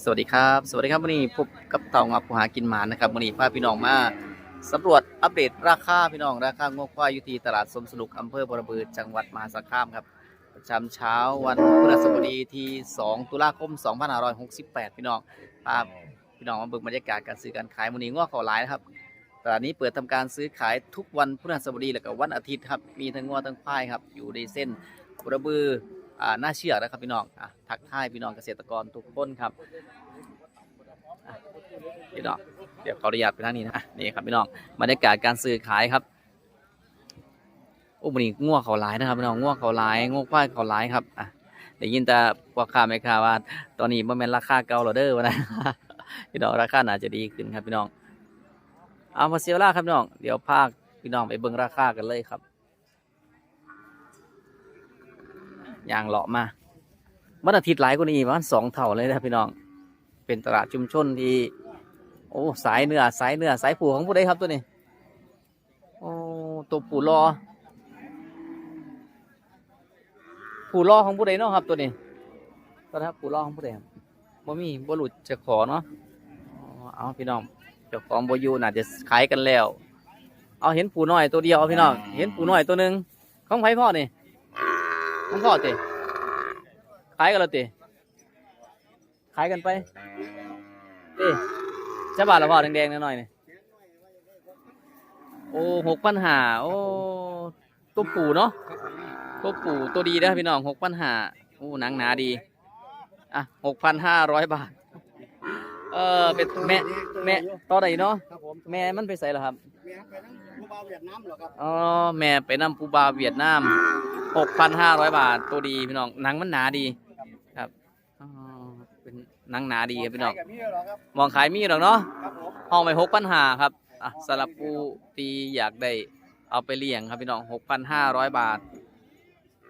สวัสดีครับ สวัสดีครับวันนี้พบกับเต่างับผู้หากินหมานะครับวันนี้พาพี่น้องมาสำรวจอัปเดตราคาพี่น้องราคางวควายอยู่ที่ตลาดสมสนุกอำเภอบรบือจังหวัดมหาสารคามครับประจำเช้าวันพฤหัสบดีที่ 2 ตุลาคม 2568 พี่น้องพาพี่น้องมาเบิ่งบรรยากาศการซื้อการขายวันนี้งวขอหลายนะครับตลาดนี้เปิดทำการซื้อขายทุกวันพฤหัสบดีและก็วันอาทิตย์ครับมีทั้งงวทั้งควายครับอยู่ในเส้นบรบือ หน้าเชื่อนะครับพี่น้องอะทักทายพี่น้องเกษตรกรทุกคนครับพี่น้องเดี๋ยวขออนุญาตไปทางนี้นะนี่ครับพี่น้องบรรยากาศการซื้อขายครับโอ้วันนี้ง่วเขาหลายนะครับพี่น้องง่วเขาหลายง่วควายเขาหลายครับอะได้ยินแต่พ่อค้าแม่ค้าว่าตอนนี้มันเป็นราคาเก่าแล้วเด้อวะนะพี่น้องราคาน่าจะดีขึ้นครับพี่น้องเอามาเสียเวลาครับพี่น้อง เดี๋ยวพาพี่น้องไปเบิ่งราคากันเลยครับ ย่างเลาะมาวันอาทิตย์หลายกว่านี้ประมาณสองเท่าเลยนะพี่น้อง เป็นตลาดชุมชนที่ โอ้สายเนื้อสายเนื้อสายผูของผู้ใดครับตัวนี้ โอ้ตัวผูรอผูรอของผู้ใดเนาะครับตัวนี้ตัวนะครับผูรอของผู้ใดครับบ่มีบ่หลุดจะขอเนาะเอาพี่น้องเจ้าของบ่อยู่น่าจะขายกันแล้ว เอาเห็นผูน้อยตัวเดียวพี่น้อง เห็นผูน้อยตัวหนึ่งของไผพ่อนี่ ของพ่อติขายกันแล้วติขายกันไปเอ๊ะจะบาทละพอแดงๆหน่อยๆนี่โอ้หกปัญหาโอ้ตัวปู่เนาะตัวปู่ตัวดีนะพี่น้องหกปัญหาโอ้หนังหนาดีอะหกพันห้าร้อยบาท เออเป็นแม่แม่ต่อใดเนาะครับผมแม่มันไปใส่เหรอครับแม่ไปนั่งผู้บ่าวเวียดนามเหรอครับอ๋อแม่ไปนำปูบาเวียดนาม หกพันห้าร้อยบาท ตัวดีพี่น้องหนังมันหนาดีครับอ๋อเป็นหนังหนาดีครับพี่น้อง กับพี่เหรอครับมองขายมีดหรอกเนาะ ครับผมห้องไปหกพันหาครับ อะสำหรับผู้ตีอยากได้เอาไปเลี้ยงครับพี่น้องหกพันห้าร้อยบาท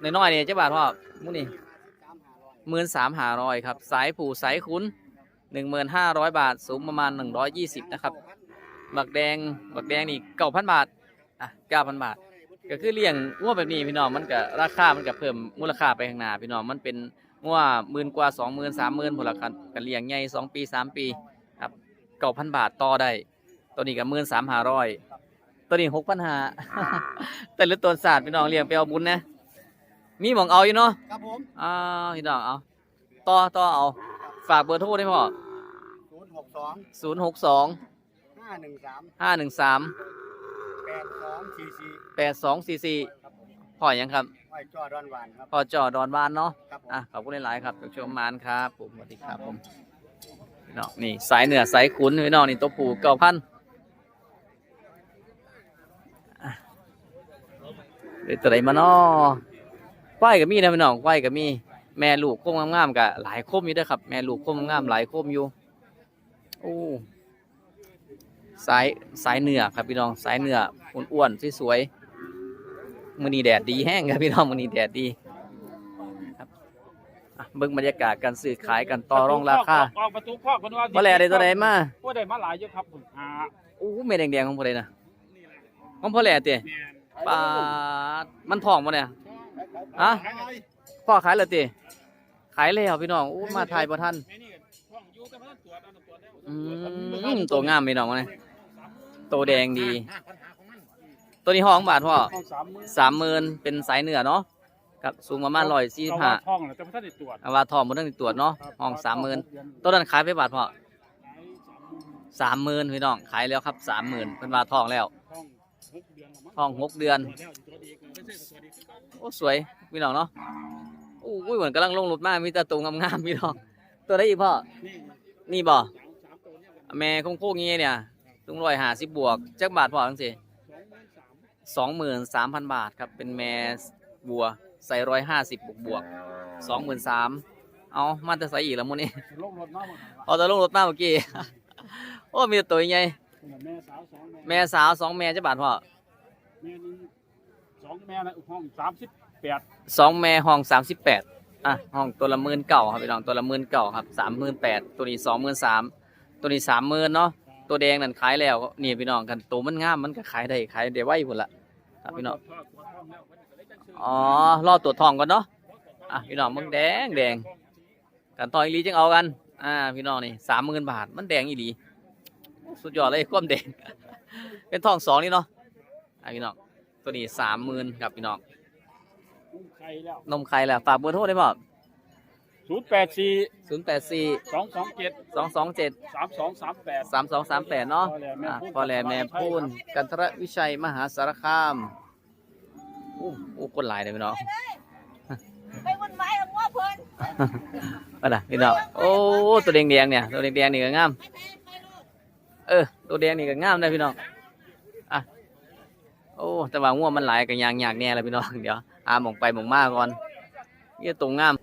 น้อยๆเนี่ยเจ้าบาทพ่อมุนี่สามหาร้อยหมื่นสามหาร้อยครับ สายผูสายคุ้นหนึ่งหมื่นห้าร้อยบาท สูงประมาณหนึ่งร้อยยี่สิบนะครับ บักแดง บักแดงนี่เก้าพันบาท อะเก้าพันบาท ก็คือเลี้ยงงัวแบบนี้พี่น้องมันก็ราคามันก็เพิ่มมูลค่าไปข้างหน้าพี่น้องมันเป็นงัวหมื่นกว่าสองหมื่นสามหมื่นผลละกันกันเลี้ยงใหญ่สองปีสามปีครับเก้าพันบาทต่อได้ตัวนี้ก็หมื่นสามหาร้อยตัวนี้หกพันหาแต่ละตัวศาสตร์พี่น้องเลี้ยงไปเอาบุญนะมีหมองเอาอยู่เนาะครับผมอ้าวพี่น้องเอาต่อต่อเอาฝากเบอร์โทรได้พ่อศูนย์หกสองศูนย์หกสองห้าหนึ่งสามห้าหนึ่งสามแปดสองสี่สี่ แปดสองสี่สี่ครับผมพ่อยังครับไว้จอดอนหวานครับ พ่อจอดอนบ้านเนาะ ครับผม อะขอบคุณหลาย ๆ ครับจากชมมานครับผมสวัสดีครับผมพี่น้องนี่สายเหนือสายขุนพี่น้องนี่ตัวผูเก้าพันเดี๋ยวตัวไหนมาเนาะควายก็มีนะพี่น้องควายก็มี แม่ลูกโค้มงามๆกับหลายโค้มอยู่เด้วยครับ แม่ลูกโค้มงามๆหลายโค้มอยู่โอ้สายสายเหนือครับพี่น้องสายเหนืออ้วนๆสวยๆ มือนี้แดดดีแห้งครับพี่น้องมือนี้แดดดีครับอะเบิ่งบรรยากาศการซื้อขายกันต่อรองราคาออกประตูคอกคนว่าบ่แลได้ตัวใดมาบ่ได้มาหลายอยู่ครับผมหาโอ้เม็ดแดงๆของพ่อใดนะของพ่อแหล่เตะแม่นปลามันทองบ่เนี่ยฮะพ่อขายแล้วเตะขายแล้วพี่น้องโอ้มาถ่ายบ่ทันไอ้นี่ห้องอยู่แต่บ่ทันอืมตัวงามพี่น้องวะเนี่ยตัวแดงดี ตัวนี้ห้องบาทพ่อห้องสามมื้อสามหมื่นเป็นสายเหนือเนาะครับสูงประมาณร้อยสี่เอห้าว่าท้องแล้วแต่บ่ทันได้ตรวจอาว่าทองมันต้องตรวจเนาะห้องสามหมื่นตัวนั้นขายไปบาทพ่อสามหมื่นพี่น้องขายแล้วครับสามหมื่นเป็นว่าทองแล้วท้องหกเดือนแล้วมั้งทองหกเดือนตรวจแล้วอยู่ตัวดีกว่าไม่ใช่ตัวดีคือกันโอ้สวยพี่น้องเนาะโอ้ยเหมือนกำลังลงรถมามีแต่ตัวงามๆพี่น้องตัวได้อีกพ่อนี่นี่บ่สามสามตัวเนี่ยแม่คงโค้งๆงี้เนี่ยต้องร้อยห้าสิบบวกจักบาทพ่อทั้งสิ สองหมื่นสามสองหมื่นสามพันบาทครับ เป็นแม่บัวใส่ร้อยห้าสิบบวกบวกสองหมื่นสามเอามาแต่ใส่อีกแล้วมื้อนี้ลงรถมาหมดเอาแต่ลงรถมาเมื่อกี้ โอ้ มีแต่ตัวใหญ่แม่สาวสองแม่สาวสองแม่จักบาทพ่อแม่นี่สองแม่นะห้องสามสิบแปดสองแม่ห้องสามสิบแปดอะห้องตัวละหมื่นเก่าครับพี่น้องตัวละหมื่นเก่าครับสามหมื่นแปดตัวนี้สองหมื่นสามตัวนี้สามหมื่นเนาะตัวแดงนั่นขายแล้วนี่พี่น้องกันตัวมันงามมันก็ขายได้ขายได้ไวพุ่นละ ครับพี่น้องตรวจท้องแล้วเพิ่นก็เลยจังซื้ออ๋อรอตรวจทองก่อนเนาะอะพี่น้องมึงแดงแดงกันต่ออีหลีจังเอากันอ่าพี่น้องนี่สามหมื่นบาทมันแดงอีหลีสุดยอดเลยความแดงเป็นทองสองนี่เนาะอ่าพี่น้องตัวนี้สามหมื่นครับพี่น้องกุ้งไข่แล้วนมไข่แหละฝากเบอร์โทรได้ป่ะ ศูนย์แปดสี่ศูนย์แปดสี่สองสองเจ็ดสองสองเจ็ดสามสองสามแปดสามสองสามแปดเนาะอ่าพ่อแหลมแม่พูนกันทรวิชัยมหาสารคามอู้อู้คนหลายเลยพี่น้อง ไปวุ่นวายกับง้อเพิ่นมาละพี่น้องโอ้ตัวแดงแดงๆเนี่ยตัวแดงแดงๆนี่ก็งามไปแทนไปลูกเออตัวแดงนี่ก็งามเลยพี่น้องอะโอ้แต่ว่าง่วงมันหลายก็ยางยากแน่เลยพี่น้องเดี๋ยวอาหมองไปหมองมาก่อนนี่ตรงงาม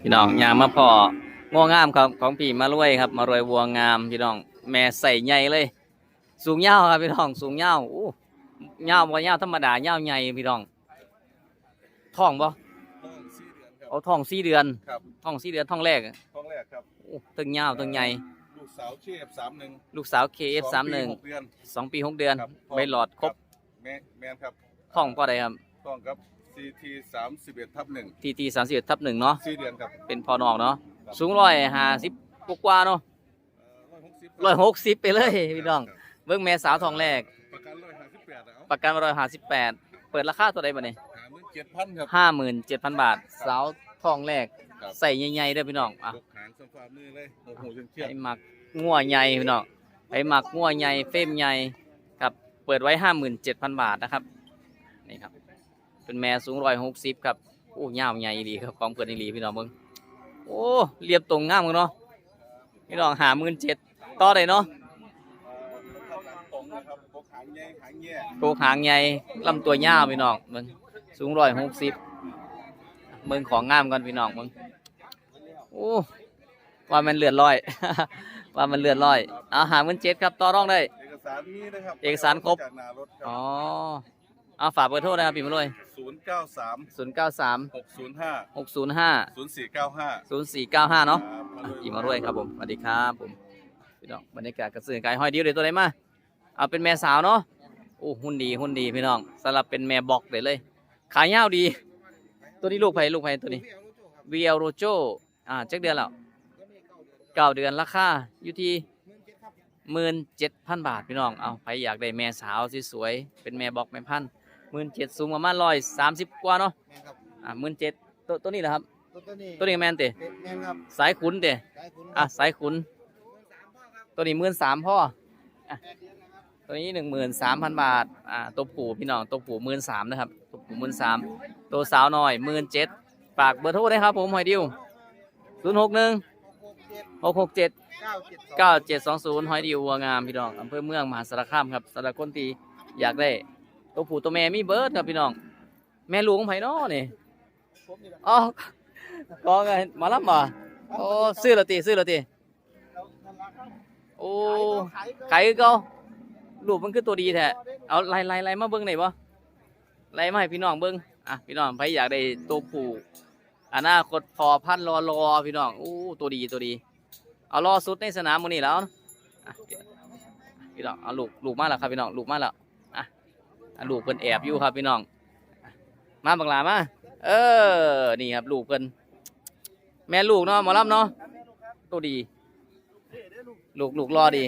พี่น้องยางมาพอง่วงงามครับของพี่มารวยครับ มารวยวัวงามพี่น้อง แม่ใส่ใหญ่เลย สูงยาวครับพี่น้องสูงยาวอู้ยาวบ่ยาวธรรมดายาวใหญ่พี่น้องท้องบ่ท้องสี่เดือนครับเอาท้องสี่เดือนครับท้องสี่เดือนท้องแรกท้องแรกครับโอ้ตึงยาวตึงใหญ่ลูกสาวเคฟสามหนึ่งลูกสาว KF สามหนึ่งหกเดือนสองปีหกเดือนครับใบหลอดครบแม่แม่นครับท้องพ่อใดครับท้องครับ CT สามสิบเอ็ดทับหนึ่งทีทีสามสิบทับหนึ่งเนาะสี่เดือนครับเป็นพอนอกเนาะสูงร้อยห้าสิบกว่าๆเนาะร้อยหกสิบร้อยหกสิบไปเลยพี่น้องเบิ่งแม่สาวทองแรก ประกันร้อยห้าสิบแปดเอาประกันร้อยห้าสิบแปดเปิดราคาตัวใดบ่เนี่ยหาหมื่นเจ็ดพันครับห้าหมื่นเจ็ดพันบาท สาวทองแรกครับใส่ใหญ่ๆเด้วยพี่น้องอะยกหางสัมฝ่ามือเลยโอ้โหเชียงเชียไอ้งหมักงัวใหญ่พี่น้องไอ้หมักงัวใหญ่เฟรมใหญ่ครับเปิดไว้ห้าหมื่นเจ็ดพันบาทนะครับนี่ครับ เป็นแม่สูงร้อยหกสิบครับโอ้ยาวใหญ่ดีครับของเปิดอีหลีพี่น้องเบิ่งโอ้เรียบตรงงามกันเนาะพี่น้องหาหมื่นเจ็ดต่อได้เนาะตรงนะครับพวกหางแย่หางแย่โกกหางใหญ่ลำตัวยาวพี่น้องเบิ่งสูงร้อยหกสิบเบิ่งของงามกันพี่น้องเบิ่งโอ้ว่ามันเลือดลอย ว่ามันเลือดลอย เอาหาหมื่นเจ็ดครับ ต่อรองได้ เอกสารนี้นะครับ เอกสารครบจากหนารถคอ๋รัอ เอาฝากเบอร์โทรนะครับพี่มาเลยศูนย์เก้าสามศูนย์เก้าสามหกศูนย์ห้าหกศูนย์ห้าศูนย์สี่เก้าห้าศูนย์สี่เก้าห้าเนาะครับมาเลยพี่มารวยครับผมสวัสดีครับผมพี่น้องบรรยากาศกระสือไก่ห้อยดิ้วเดี๋ยวตัวไหนมาเอาเป็นแม่สาวเนาะโอ้หุ่นดีหุ่นดีพี่น้องสำหรับเป็นแม่บอกเดี๋ยวเลย ขายยาวดี ตัวนี้ลูกไผ่ลูกไผ่ตัวนี้วีเอลโรโจอ่าเจ็ดเดือนแล้วเก้าเดือนราคาอยู่ที่หมื่นเจ็ดพันบาทพี่น้องเอาใครอยากได้แม่สาวสวยๆเป็นแม่บอกแม่พันธุ์ หมื่นเจ็ดสูงประมาณร้อยสามสิบกว่าเนาะแม่นครับอ่าหมื่นเจ็ดตัวตัวนี้แหละครับ ตัวตัวนี้ตัวนี้แมนเตะแม่นครับสายขุนเตะสายคุณอะสายขุน ตัวนี้หมื่นสามพ่ออะตัวนี้หนึ่งหมื่นสามพันบาทอ่าตัวผูพี่น้องตัวผูหมื่นสามนะครับตัวผูหมื่นสามตัวสาวน้อยหมื่นเจ็ดฝากเบอร์โทรได้ครับผมหอยดิวศูนย์หกหนึ่งหกหกเจ็ด เก้าเจ็ดสองเก้าเจ็ดสองศูนย์หอยดิววัวงามพี่น้องอำเภอเมืองมหาสารคามครับสารคนตีอยากได้ ตัวผูตัวแม่มีเบิร์ดครับพี่น้อง แม่ลูกของไผ่น้อนี่ผมนี่แหละอ๋อก็ไงมาลับมาโอ้ซื้อละตีซื้อละตีเรานั่นละครับโอ้ขายขายคือเก่ารูปมันคือตัวดีแท้เอาไล่ไล่ไล่มาเบิ้งหน่อยบ่ไล่มาให้พี่น้องเบิ้งอะพี่น้องใครอยากได้ตัวผูอนาคตพอพันรอรอพี่น้องโอ้ตัวดีตัวดี เอารอสุดในสนามมือนี้แล้วพี่น้องเอาลูกลูกมาแล้วครับพี่น้องลูกมาแล้ว ลูกเพิ่นแอบอยู่ครับพี่น้องอะมาบังลามาเออ นี่ครับลูกเพิ่นแม่ลูกเนาะหมอลำเนาะตัวดี ลูกลูกรอดี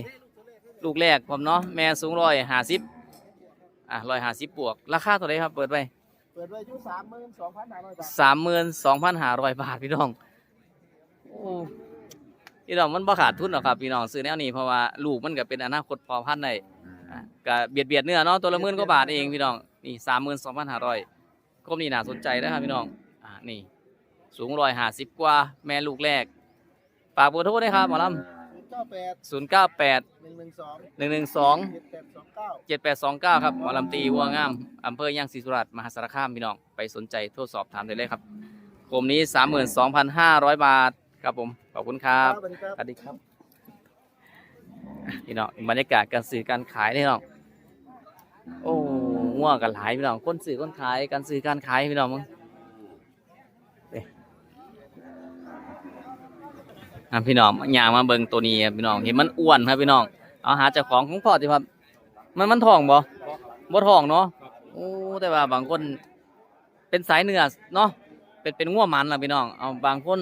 ลูกแรกผมเนาะแม่สูงร้อยห้าสิบอะร้อยห้าสิบบวก ราคาเท่าไหรครับ เปิดไปเปิดไว้อยู่สามหมื่นสองพันห้าร้อยบาทสามหมื่นสองพันห้าร้อยบาทพี่น้องโอ้พี่น้องมันบ่ขาดทุนหรอกครับพี่น้องซื้อแนวนี้เพราะว่าลูกมันก็เป็นอนาคตพอพันธุ์ได้อะ ก็เบียดเบียดเนื้อเนาะตัวละหมื่นกว่าบาทเองพี่น้องนี่สามหมื่นสองพันห้าร้อยก้มนี่น่าสนใจนะครับพี่น้องอ่านี่สูงร้อยห้าสิบกว่าแม่ลูกแรกฝากเบอร์โทรด้วยครับหมอลเก้าแปดำศูนย์เก้าแปดหนึ่งหนึ่งสองหนึ่งหนึ่งสองเจ็ดแปดสองเก้า7829ครับหมอลำตีวัวงามอำเภอย่างศรีสุราษฎร์มหาสารคามพี่น้องไปสนใจโทรสอบถามได้เลยครับกลุ่มนี้32,500บาทครับผมขอบคุณครับสวัสดีครับ สวัสดีครับอะ พี่น้องบรรยากาศการซื้อการขายนี่น้องโอ้ง่วงกันหลายพี่น้องคนซื้อคนขายการซื้อการขายพี่น้องมึงพี่น้องย่างมาเบิ่งตัวนี้พี่น้องเห็นมันอ้วนครับพี่น้องเอาหาเจ้าของของพ่อสิครับ มันมันทองบ่บ่ทองเนาะโอ้แต่ว่าบางคนเป็นสายเนื้อเนาะเป็นเป็นง่วมันล่ะพี่น้องเอาบางคน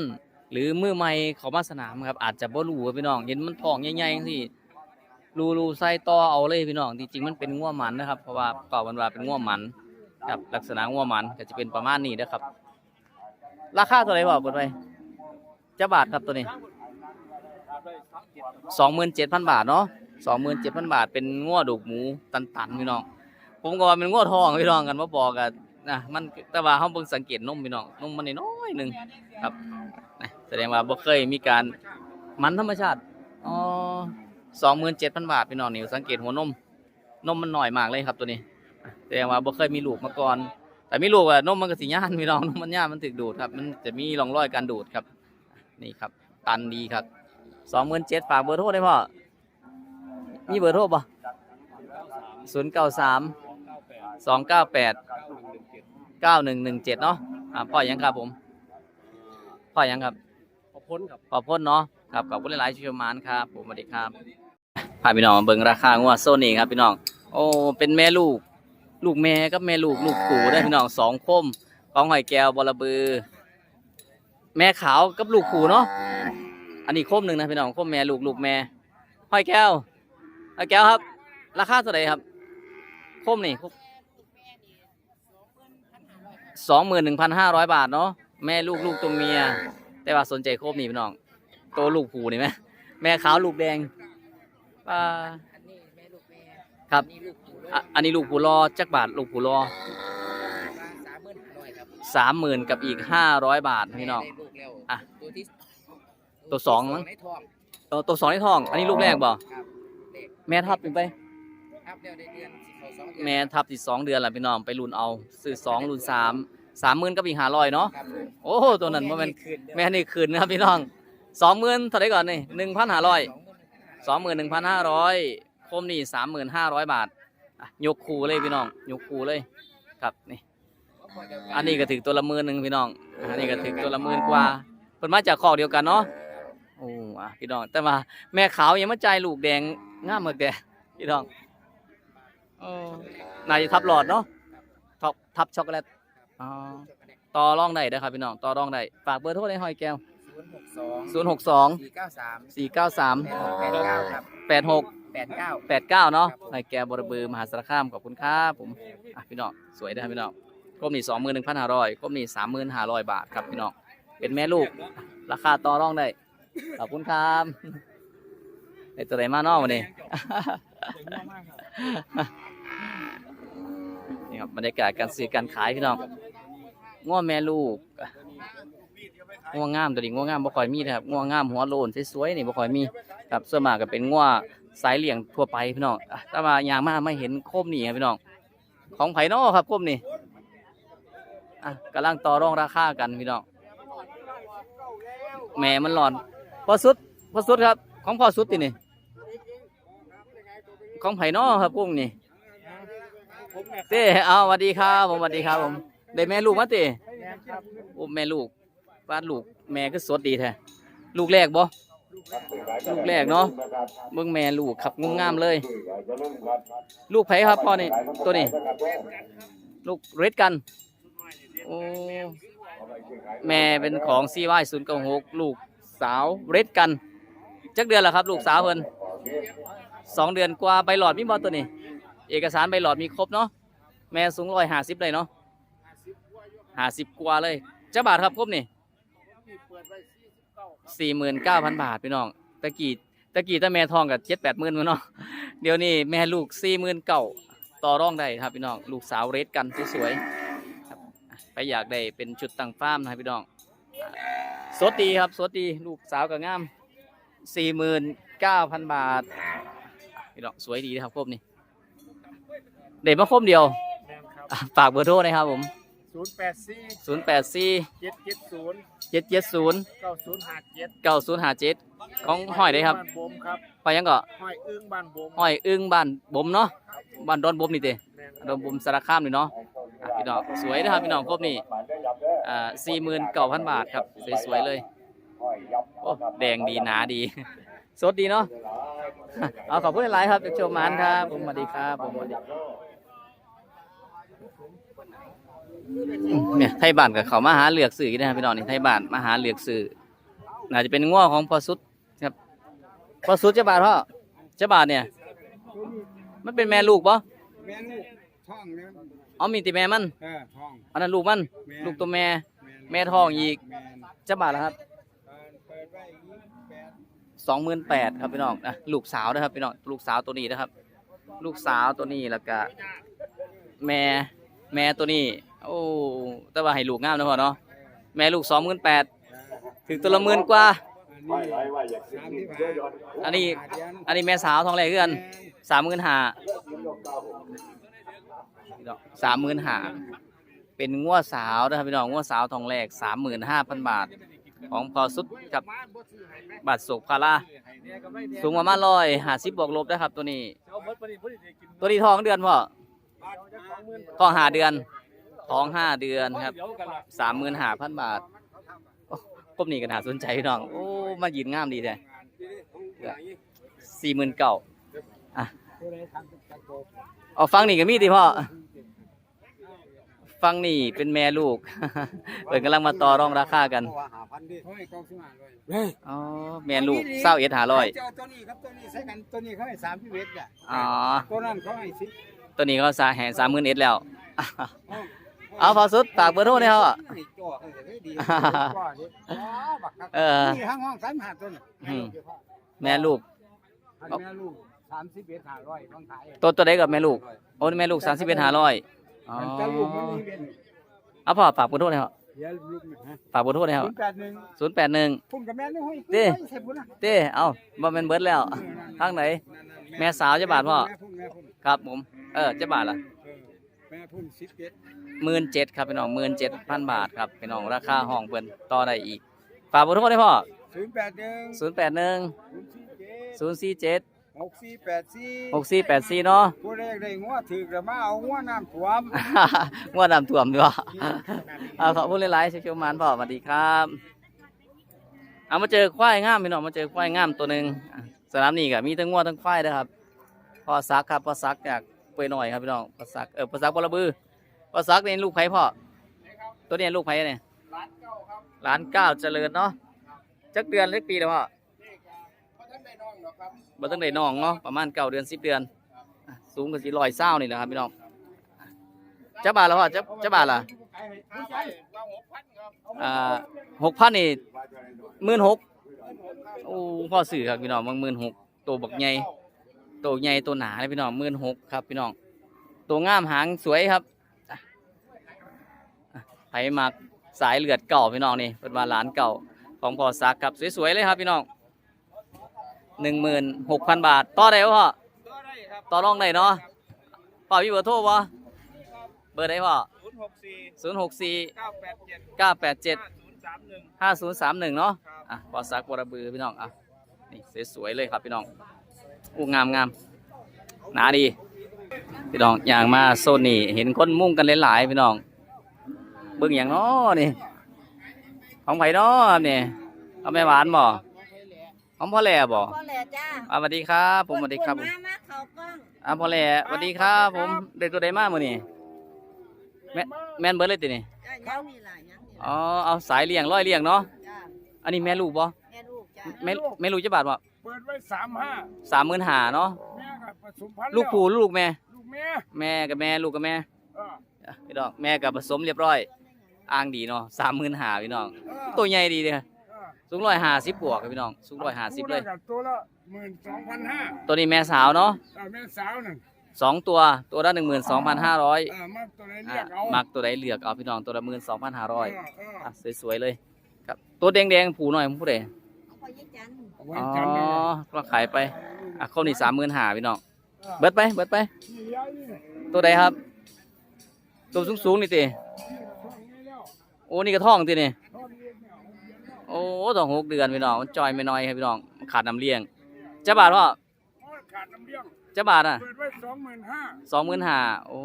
หรือมือใหม่เขามาสนามครับอาจจะบ่รู้พี่น้องเห็นมันท้องใหญ่ๆจังซี่รูรูใส่ต่อเอาเลยพี่น้องจริงๆมันเป็นงัวหมันนะครับ เพราะว่าเก่าวันว่าเป็นงัวหมันครับลักษณะงัวหมันก็จะเป็นประมาณนี้นะครับ ราคาเท่าไหร่บ่เปิดไปจะบาทครับตัวนี้สองหมื่นเจ็ดพันบาทเนาะสองหมื่นเจ็ดพันบาทเป็นงัวดูกหมูตันๆพี่น้อง ผมก็ว่าเป็นงัวทองพี่น้องกันว่าบอกกัน นะมันแต่ว่าเขาเบิ่งสังเกตนมพี่น้องนมมันน้อยหนึ่งครับนะแสดงว่าบ่เคยมีการมันธรรมชาติอ๋อสองหมื่นเจ็ดพันบาทพี่น้องนี่สังเกตหัวนม นมมันหน่อยมากเลยครับตัวนี้แสดงว่าบ่เคยมีลูกมาก่อน แต่มีลูกอะนมมันก็สิย่านพี่น้องนมมันย่านมันถึกดูดครับ มันจะมีร่องรอยการดูดครับ นี่ครับ ตันดีครับสองหมื่นเจ็ดฝากเบอร์โทรได้พ่อมีเบอร์โทรป่ะศูนย์เก้าสามสองเก้าแปด เก้าหนึ่งหนึ่งเจ็ดเนาะอ่าพ่อยังครับผมพ่อยังครับขอบคุณครับขอบคุณเนาะครับขอบคุณหลายๆชิวมานครับผมสวัสดีครับพาพี่น้องมาเบิ่งราคางวดโซนี่ครับพี่น้องโอ้เป็นแม่ลูก ลูกแม่กับแม่ลูกลูกปู่ได้อพี่น้องสองคมของหอยแก้วบอระบือ แม่ขาวกับลูกปู่เนาะอันนี้คมหนึ่งนะพี่น้องคมแม่ลูกลูกแม่หอยแก้วหอยแก้วครับ ราคาเท่าไหร่ครับคมนี่ สองหมื่นหนึ่งพันห้าร้อยบาทเนาะแม่ลูกลูกตัวเมีย แต่ว่าสนใจโคบนี่พี่น้องตัวลูกผูนี่ไหมแม่ขาวลูกแดงอ่าอันนี้แม่ลูกแม่ครับอันนี้ลูกปู่อะอันนี้ลูกผูรอจักบาทลูกผูรอว่าสามหมื่นห้าร้อยครับสามหมื่นกับอีกห้าร้อยบาทพี่น้องแม่ได้ลูกแล้วอะตัวที่ตัวสองมั้งในท้องตัวตัวสองในท้อง อันนี้ลูกแรกบ่ครับเด็กแม่ทับเป็นไปครับเดียวได้เดือนสิเขาสองเดือน แม่ทับที่สองเดือนละพี่น้องไปรุ่นเอาซื้อสองรุ่นสามสามหมื่นกับอีกห้าร้อยเนาะครับผมโอ้โหตัวนั้นว่ามันคืนเดือนแม่นี่คืนนะครับพี่น้องสองหมื่นเท่าไหร่ก่อนนี่หนึ่งพันห้าร้อยสองหมื่นสองหมื่นหนึ่งพันห้าร้อยคมนี่สามหมื่นห้าร้อยบาทอะยกคูเลยพี่น้องยกคูเลยครับนี่อันนี้ก็ถึงตัวละหมื่นหนึ่งพี่น้องอันนี้ก็ถึงตัวละหมื่นกว่าเพิ่นมาจากคอกเดียวกันเนาะโอ้อะพี่น้องแต่ว่าแม่ขาวยังมาใจายลูกแดงงามเหมือนแกพี่น้องเออน่าจะทับหลอดเนาะทับทับช็อกโกแลตอ๋อต่อรองได้เด้อครับพี่น้องต่อรองได้ฝากเบอร์โทรในหอยแก้วศูนย์หกสอง0 6 2สี่เก้าสาม4 9 3แปดเก้าครับ8 6แปดเก้าแปดเก้าเนาะหอยแก้วบรบือมหาสารคามขอบคุณครับผมอะพี่น้องสวยเด้อครับพี่น้องก้มนี่สองหมื่นหนึ่งพันห้าร้อยก้มนี่สามหมื่นห้าร้อยบาทครับพี่น้องเป็นแม่ลูก ราคาต่อรองได้ขอบคุณครับไอตัวไหนมาเนอกวันนี้ นี่ครับบรรยากาศการซื้อการขายพี่น้องง่วงแม่ลูกง่วงามตัวนี้ง่วงามบ่ค่อยมีนะครับง่วงามหัวโลนสวยๆนี่บ่ค่อยมีครับส่วนมากก็เป็นง่วงสายเหลี่ยงทั่วไปพี่น้องอะแต่ว่ายางมาไม่เห็นโคมนี่ครับพี่น้อง ของไผ่นอครับโคมนี่อะกำลังต่อรองราคากันพี่น้องแหม่มันหลอนพอสุดพอสุดครับ ของพอสุดตินี่ของไผ่นอครับกุ้ งนี่เต้เอาสวัสดีครับผมสวัสดีครับผมได้แม่ลูกมาเต้โอ้แม่ลูกบ้านลูกแม่ก็สดดีแท้ลูกแรกบ่ลูกแรกเนาะเบิ่งแม่ลูกขับงงามเลย ลูกไผครับพ่อนี่ตัวนี้ ลูกเรดกันโอ้แม่เป็นของซีวายศูนย์เก้าหกลูกสาวเรดกันจักเดือนละครับ ลูกสาวเพิ่นสองเดือนกว่าใบหลอดมีบ่ตัวนี้ เอกสารใบหลอดมีครบเนาะแม่สูงร้อยห้าสิบเลยเนาะห้าสิบกว่าเลยเจ้าบาทครับครบนี่สี่หมื่นเก้าพันบาทพี่น้องตะกี้ตะกี้ถ้าแม่ทองกับเจ็ดแปดหมื่นมาเนาะเดี๋ยวนี้แม่ลูกสี่หมื่นเก้าต่อร่องได้ครับพี่น้องลูกสาวเรดกันสวยๆไปอยากได้เป็นชุดตั้งฟ้ามนะพี่น้องสดดีครับสดดีลูกสาวกับงามสี่หมื่นเก้าพันบาทพี่น้องสวยดีนะครับครบนี่ เด็กมาคมเดียวแม่นครับอะฝากเบอร์โทรหนะครับผม ศูนย์แปดสี่0 8 4 เจ็ดเจ็ดศูนย์7 7 0 เก้าศูนย์ห้าเจ็ด9 0 5 7ของห้อยได้ครับบ้านบมครับพอยังก็ห้อยอึ้งบ้านบมห้อยอึ้งบ้านบ่มเนาะบ้านดอนบ่มนี่เต้แม่นดอนบ่มสารคามนี่เนาะอะพี่น้องสวยนะครับพี่น้องครบนี่อ่า49,000บาทครับสวยๆเลยโอ้แดงดีหนาดี สดดีเนาะเอาขอบคุณหลายๆครับจากโชว์มานครับผมสวัสดีครับผมสวัสดีอืม เนี่ยไทยบ้านกับเขามาหาเลือกสื่อนะครับพี่น้องนี่ไทยบ้านมาหาเลือกสื่อน่าจะเป็นง้อของพอสุดครับพอสุดเจ้าบาทพ่อเจ้าบาทเนี่ย มันเป็นแม่ลูกปะแม่ลูกท้องเนี่ยอ๋อมีแต่แม่มันเออท้องอันนั้นลูกมันแม่ลูกตัวแม่ แม่ท้องอีกแม่นเจ้าบาทแล้วครับเปิดไว้ยี่สิบแปดสองหมื่นแปดครับพี่น้องนะลูกสาวนะครับพี่น้องลูกสาวตัวนี้นะครับ ลูกสาวตัวนี้แล้วก็แม่แม่ตัวนี้ โอ้แต่ว่าให้ลูกงามนะพ่อเนาะแม่ลูกสองหมื่นแปดถึงตัวละหมื่นกว่า อันนี้สามสิบห้าอันนี้อันนี้แม่สาวทองแรกเพื่อนสามหมื่นห้าสามหมื่นห้าเป็นงัวสาวนะครับพี่น้องงัวสาวทองแรกสามหมื่นห้าพันบาท ของพอสุดกับบาทสุกพาราสูงประมาณร้อยห้าสิบบวกลบนะครับตัวนี้ ตัวนี้ทองเดือนพ่อทองห้าเดือน ทองห้าเดือนครับสามหมื่นห้าพันบาทโอ้กบนี่ก็น่าสนใจพี่น้อง โอ้ มายืนงามดีเลยสี่หมื่นเก้าอะเอาฟังนี่ก็มีดิพ่อ ฟังนี่เป็นแม่ลูกเปิดกำลังมาต่อรองราคากันว่าหาพันดิเขาให้เก้าสิบห้าร้อยอ๋อแม่ลูกเศร้าเอ็ดหาร้อยเจ้าตัวนี้ครับตัวนี้ใช้กันตัวนี้เขาให้สามสิบเอ็ดอะอ๋อตัวนั้นเขาให้สิบตัวนี้ก็สาแห่สามหมื่นเอ็ดแล้ว เอาพอสุดฝากเบอร์โทรหน่อยครับให้จ่อให้ได้ดีจ่อดิอ๋อบักครับเออ นี่ห้างห้องสามหาตัวนี้อืม แม่ลูกอันแม่ลูกสามสิบเอ็ดห้าร้อยต้องขายตัวตัวใดกับแม่ลูก โอ้นี่แม่ลูกสามสิบเอ็ดหาร้อยอ๋อมันจะลูกมันมีเป็นเอาพ่อฝากเบอร์โทรหน่อยครับเดี๋ยวลูกนี่ฮะฝากเบอร์โทรหน่อยคศูรับนย์แปดหนึ่งศูนย์แปดหนึ่ง พุ่มกับแม่นี่ห้อยเด้ห้อยใส่พุ่นนะเต้เอาบ่แม่นเบิดแล้วทางไหน แม่สาวจะบาทพ่อ แม่พุ่นแม่พุ่นครับผม เออจะบาทละเออ แม่พุ่นสิบเอ็ดหมื่นเจ็ดครับพี่น้องหมื่นเจ็ดพันบาทครับพี่น้องราคาห้องเพิ่นต่อได้อีกฝากเบอร์โทรได้พ่อศูนย์แปดหนึ่งศูนย์แปดหนึ่งศูนย์สี่เจ็ดศูนย์สี่เจ็ดหกสี่แปดสี่หกสี่แปดสี่เนาะผู้แรกได้งัวถือกระมาเอางัวน้ำท่วมงวดน้ำท่วมดีกว่าเอาขอบคุณหลายๆเชิญชมมานพ่อสวัสดีครับ เอามาเจอควายงามพี่น้องมาเจอควายงามตัวหนึ่งอะสนามนี้ก็มีทั้งงวดทั้งควายนะครับพ่อซักครับพ่อซักจาก เปยหน่อยครับพี่น้องพ่อซักเออพ่อซักบอระบือพ่อซักนี่ลูกไผ่พ่อตัวนี้ลูกไผ่เนี่ยล้านเก้าเจริญเนาะจักเดือนเล็กปีแล้วพ่อบ่ตั้งได้น้องเนาะประมาณเก้าเดือนสิบเดือน สูงก็สิร้อยเศร้านี่แหละครับพี่น้องเจ้าบาทแล้วพ่อเจ้าเจ้าบาทละอ่าหกพันนี่หมื่นหกโอ้พ่อสื่อครับพี่น้องบางหมื่นหกตัวบักใหญ่ ตัวใหญ่ตัวหนาเลยพี่น้องหมื่นหกครับพี่น้องตัวงามหางสวยครับอะอะไผมักสายเลือดเก่าพี่น้องนี่เป็นว่าหลานเก่าของพ่อซักครับสวยๆเลยครับพี่น้องหนึ่งหมื่นหกพันบาท ต่อได้บ่พ่อต่อรองได้เนาะพ่อมีเบอร์โทรบ่เบอร์ได้พ่อศูนย์หกสี่ศูนย์หกสี่เก้าแปดเจ็ดเก้าแปดเจ็ดห้าศูนย์สามหนึ่งห้าศูนย์สามหนึ่งเนาะครับอะปอซักวรบือพี่น้องอะนี่สวยๆเลยครับพี่น้อง อู้งามงามหนาดี พี่น้องอย่างมาโซนนี่เห็นคนมุ่งกันหลายๆพี่น้องเบิ่งอย่างน้อนี่ของไผ่น้อครับนี่เอาแม่หวานบ่ของพ่อแหล่บ่พ่อแหละจ้าอะสวัสดีครับผมสวัสดีครับผมมามาเขากล้องอะพ่อแหล่สวัสดีครับผมเด็กตัวใดมามื้อนี้แม่แม่นเบิดเลยตินี่จ้ายังมีหลายยังมีหลายอ๋อเอาสายเลี้ยงร้อยเลี้ยงเนาะจ้าอันนี้แม่ลูกบ่แม่ลูกจ้าแม่แม่ลูกจะบาทบ่เปิดไว้สามห้าสามหมื่นหาเนาะแม่กับผสมพันธุ์ลูกปู่ลูกแม่ ลูกแม่แม่กับแม่ลูกกับแม่เอออะพี่น้องแม่กับผสมเรียบร้อย อ้างดีเนาะสามหมื่นหาพี่น้อง เออตัวใหญ่ดีเลยเออสูงร้อยห้าสิบบวกครับพี่น้องสูงร้อยห้าสิบเลย คู่กับตัวละหมื่นสองพันห้าตัวนี้แม่สาวเนาะแม่สาวหนึ่งสองตัวตัวละหนึ่งหมื่นสองพันห้าร้อยเออมาตัวไหนเรีอะยกเอามักตัวใดเลือกเอาพี่น้องตัวละหมื่นสองพันห้าร้อยเเอออะสวยๆเลยครับตัวแดงๆผูหน่อยผมพูดเล ยเอาไปยี่จันทร์เอาไว้อ๋อจันทร์เลยก็ขายไปอะเขานี่สามหมื่นหาพี่น้องเบิดไปเบิดไปนี่ย้ายนี่เนี่ยตัวใดครับ ตัวสูงๆนี่ติช่องนี้แล้วโอ้นี่ก็ท้องตินี่ท่อนนี้เนี่ยโอ้ต้องหกเดือนพี่น้องมันจอยไม่น้อยครับพี่น้องมันขาดน้ำเลี้ยงเจ้าบาทพ่อโอ้ยขาดน้ำเลี้ยงเจ้าบาทอะเปิดไว้สองหมื่นห้าสองหมื่นห้าโอ้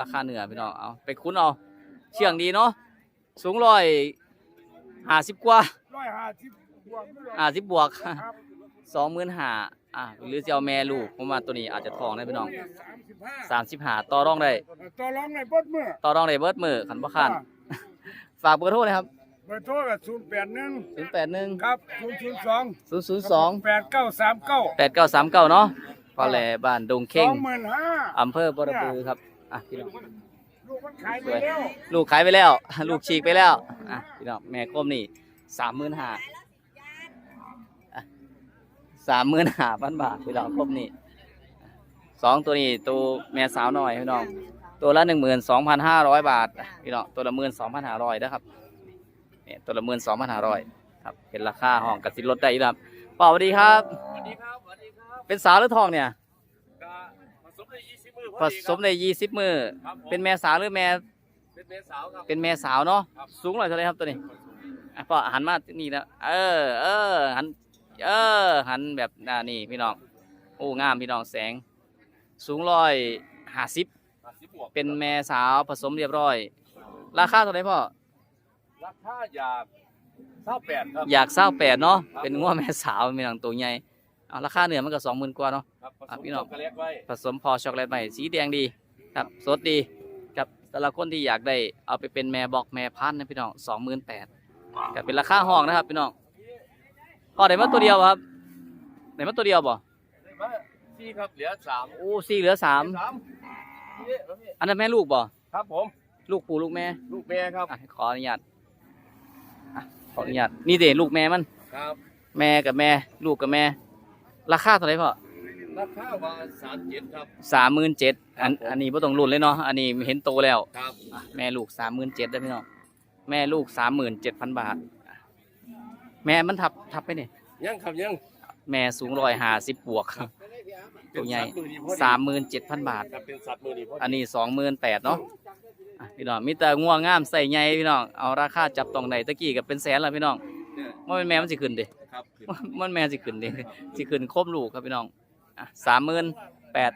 ราคาเหนือพี่น้องเอาไปคุ้นเอาเชื่องดีเนาะสูงร้อยห้าสิบกว่าร้อยห้าสิบ บวกไม่ร้อยห้าสิบบวกครับสองหมื่นห้าอะหรือจะเอาแม่ลูกผมว่าตัวนี้อาจจะทองได้พี่น้องสามสิบห้าสามสิบห้าต่อรองได้ตัวร้องในบดมือต่อรองได้เบิดมือขันบ่ขาดฝากเบอร์โทรนะครับศเบอร์โทรกับศูนย์แปดหนึ่งศูนย์แปดหนึ่งครับศูนย์ศูนย์สองศูนย์ศูนย์สองแปดเก้าสามเก้าแปดเก้าสามเก้าเนาะพ่อแหล่บ้านดงสเข่องงหมื่นห้าอำเภอบรบือครับอะพี่น้องลูกมันขายไปแล้ว ลูกขายไปแล้ว ลูกฉีกไปแล้วอะพี่น้องแม่ก้มนี่สามหมื่นห้า สามหมื่นห้าพันบาทพี่น้องก้มนี่สองตัวนี้ตัวแม่สาวหน่อยพี่น้องตัวละหนึ่งหมื่นสองพันห้าร้อยบาทอะพี่น้องตัวละหมื่นสองพันห้าร้อยนะครับเนี่ยตัวละหมื่นสองพันห้าร้อยครับเป็นราคาห้องกสิลดได้อยู่ครับป่าสวัสดีครับ สวัสดีครับสวัสดีครับ เป็นสาวหรือทองเนี่ยก็ผสมได้ยี่สิบมือผสมได้ยี่สิบมือครับผมเป็นแม่สาวหรือแม่เป็นเมสาวครับเป็นแม่สาวเนาะครับสูงหน่อยเท่าไหรครับตัวนี้อะพอหันมานี่แล้วเออเออหัน เออ หันแบบน่านี่พี่น้อง โอ้งามพี่น้องแสง สูงร้อยห้าสิบสิบบวกเป็นแม่สาวผสมเรียบร้อย ราคาเท่าไหรพ่อ ราคาอยากเท่าแปดครับ อยากเศร้าแปดเนาะครับเป็นง้วแม่สาวมีหนังตัวใหญ่เอาราคาเหนือมันก็สองหมื่นกว่าเนาะครับผสอะมพี่น้องช็อกโกแลตไว้ผสมพอช็อกโกแลตใหม่สีแดงดีครับสดดีกับแต่ละคนที่อยากได้เอาไปเป็นแม่บอกแม่พันธุ์นะพี่น้องสองหมื่นแปดกับเป็นราคาห้องนะครับพี่น้อง พอได้มาตัวเดียวครับได้มาตัวเดียวบ่ได้มาสี่ครับเหลือสามโอ้สี่เหลือสามสามนี่แล้วนี่อันนั้นแม่ลูกบ่ครับผม ลูกปู่ลูกแม่ ลูกแม่ครับอะขออนุญาตอะขออนุญาตนี่เด็ลูกแม่มัน ครับ แม่กับแม่ ลูกกับแม่ ราคาเท่าไหร่พ่อราคาว่าสามเจ็ดครับสามหมื่นเจ็ดอันอันนี้พ่ต้องรุ่นเลยเนาะอันนี้เห็นโตแล้วครับอะแม่ลูกสามหมื่นเจ็ดได้พี่น้องแม่ลูกสามหมื่นเจ็ดพันบาทอะ แม่มันทับทับไปเนี่ยยังครับยังแม่สูงร้อยห้าสิบบวกครับ ตัวใหญ่เป็นสัตว์มือดีพอดีสามหมื่นเจ็ดพันบาท ครับเป็นสัตว์มือดีพอดีอันนี้สองหมื่นแปดเนาะอะพี่น้องมีแต่ง่วงงามใส่ใหญ่พี่น้องเอาราคาจับต้องได้ตะกี้กับเป็นแสนแล้วพี่น้องเนี่ยว่าเป็นแม่มันสิขึ้นเดิครับมันแม่สิขึ้นเดิสิขึ้นครบลูกครับพี่น้องอะสามหมื่นแปด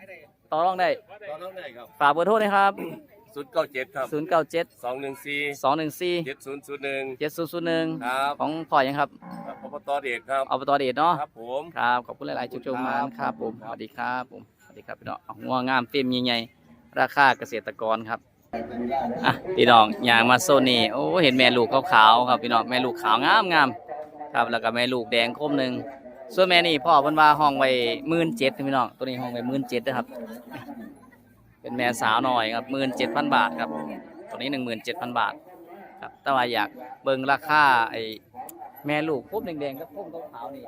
ต่อรองได้ตอนนั้นได้ครับ ฝากเบอร์โทรหนะครับ ศูนย์เก้าเจ็ดครับศูนย์เก้าเจ็ดสองหนึ่งสี่สองหนึ่งสี่เจ็ดศูนย์ศูนย์หนึ่งเจ็ดศูนย์ศูนย์หนึ่งครับของพ่อยังครับอบตเด็กครับอบตเดชเนาะครับผมครับขอบคุณหลายๆจุ๊บๆมานครับผมคสรับวัสดีครับผมสวัสดีครับพี่น้องเอางัวงามเต็มใหญ่ๆราคาเกษตรกรครับอะพี่น้องยางมาโซนนี่โอ้เห็นแม่ลูกขาวๆครับพี่น้องแม่ลูกขาวงามงามๆครับแล้วก็แม่ลูกแดงคมหนึ่งส่วนแม่นี่พ่อเพิ่นว่าห้องไว้หมื่นเจ็ดพี่น้องตัวนี้ห้องไว้หมื่นเจ็ดนะครับ เป็นแม่สาวหน่อยครับหมื่นเจ็ดพันบาทครับตัวนี้หนึ่งหมื่นเจ็ดพันบาทครับแต่ว่าอยากเบิ่งราคาไอ้แม่ลูกพบแดงๆกับพบขาวๆนี่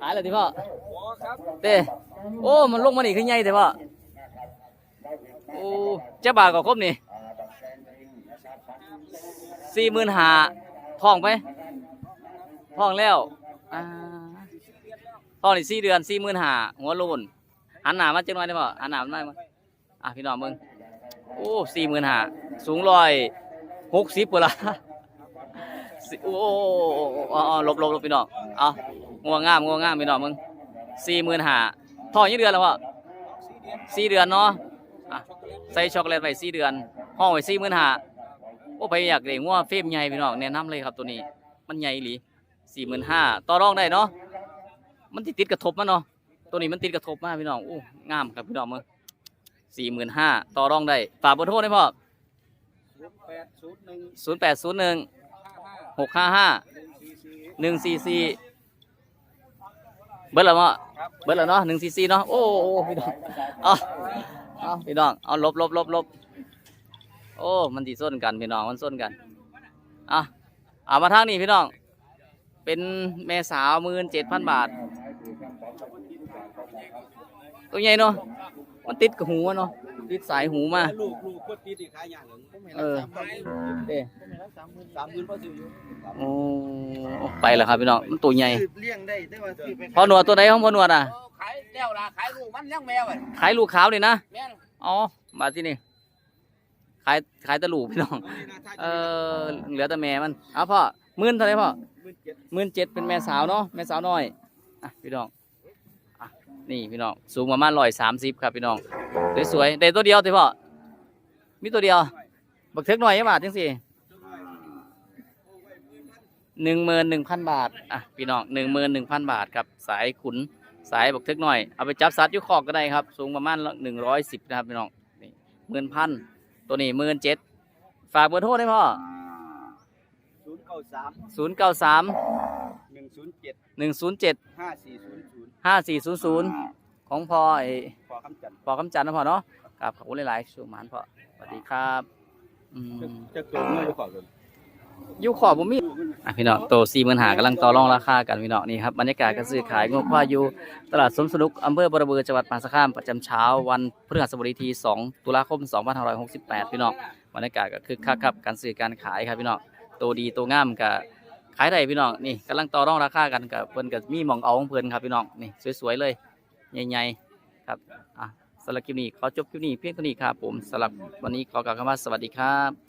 ขายเลยที่พ่อเต้โอ้มันลงมานี่ขึ้นใหญ่แต่ว่าโอ้เจ้าบ่าทก็ครบนี่สี่หมื่นหาท่องไปท่องแล้วอ่าท่องนี่สี่เดือนสี่หมื่นหาหัวโลนหันหนามาจังหน่อยได้ป่ะหันหนามามา อะพี่น้องมึงโอ้สี่หมื่นหาสูงร้อยหกสิบกว่าละโอ้หลบหลบหลบพี่น้องเอางัวงามงัวงามพี่น้องมึงสี่หมื่นห้าทองยี่เดือนแล้วพ่อสี่เดือนเนาะอะใส่ช็อกโกแลตไปสี่เดือน ห้องไว้สี่หมื่นห้าโอ้ไปอยากได้งัวเฟรมใหญ่พี่น้องแนะนำเลยครับตัวนี้ มันใหญ่หลีสี่หมื่นห้าต่อรองได้เนาะมันติดติดกระทบมาเนาะตัวนี้มันติดกระทบมากพี่น้องโอ้งามครับพี่น้องมึง สี่หมื่นห้าต่อรองได้ ฝากเบอร์โทรได้พ่อแปดศูนย์หนึ่งศูนย์แปดศูนย์หนึ่งห้าห้าหกห้าห้าหนึ่งสี่สี่หนึ่งสี่สี่เบิร์ดแล้วมั้งครับเบิดแล้วเนาะหนึ่งซีซีเนาะโอ้โอ้พี่น้องเอาเอาพี่น้องเอาลบลบลบลบโอ้มันตีส้นกันพี่น้องมันส้นกันอะเอามาทางนี้พี่น้อง เป็นแม่สาวหมื่นเจ็ดพันบาทตัวใหญ่เนาะ มันติดกับหูอะเนาะติดสายหูมาลูกลูกก็ตีดีขายอย่างหนึ่งผมเห็นเอแล้วอสามพันเด้ผมเห็นแล้วสามหมื่นสามหมื่นพอซื้ออยู่โอ้ไปแล้วครับพี่น้องมันตัวใหญ่เลี้ยงได้แต่ว่าซื้อไปพอหนวดตัวไหนของพอหนวดอะขายแล้วล่ะขายลูกมันเลี้ยงแมวอะขายลูกขาวนี่นะแม่นอ๋อมาที่นี่ขายขายแตะลูกพี่น้องเออเหลือแต่แม่มันเอาพ่อหมื่นเท่าไหรพ่อหมื่นเจ็ดหมื่นเจ็ดเป็นแม่สาวเนาะแม่สาวน้อยอะพี่น้องอะ นี่พี่น้องสูงประมาณร้อยสามสิบครับพี่น้องสวยๆได้ตัวเดียวสิพ่อมีตัวเดียวบักเทกหน่อยยังบาทจังสิหนึ่งหมื่นหนึ่งพันบาทอะพี่น้องหนึ่งหมื่นหนึ่งพันบาทครับสายขุนสายบักเทกหน่อยเอาไปจับสัตว์อยุคอกก็ได้ครับ สูงประมาณหนึ่งร้อยสิบนะครับพี่น้องนี่หมื่นพันตัวนี้หมื่นเจ็ดฝากเบอร์โทรได้พ่อศูนย์เก้าสามศูนย์เก้าสามหนึ่งศูนย์เจ็ดหนึ่งศูนย์เจ็ดห้าสี่ศูนย์ศูนย์ ห้าสี่ศูนย์ศูนย์ของพ่อไอ้พอคำจันทร์พ่อคำจันทร์นะพ่อเนาะครับขอบคุณหลายๆชูหมานพ่อสวัสดีครับอืมจะตัวเมื่อจะขอเลยอยู่ขอบผมมีอะพี่น้องโตสี่หมื่นหากำลังต่อรองราคากันพี่น้องนี่ครับบรรยากาศการซื้อขายงบควายอยู่ตลาดสมสนุกอำเภอบรบือจังหวัดมหาสารคามประจำเช้าวันพฤหัสบดีที่ 2 ตุลาคม 2568 พี่น้องบรรยากาศก็คือคักครับการซื้อการขายครับพี่น้องโตดีโตงามกับ ขายได้พี่น้องนี่กำลังต่อรองราคากันกับเพิ่นกับมีหมองเอาของเพิ่นครับพี่น้องนี่สวยๆเลยใหญ่ๆครับอะสำหรับคลิปนี้ขอจบคลิปนี้เพียงเท่านี้ครับผมสำหรับวันนี้ขอกล่าวคำว่าสวัสดีครับ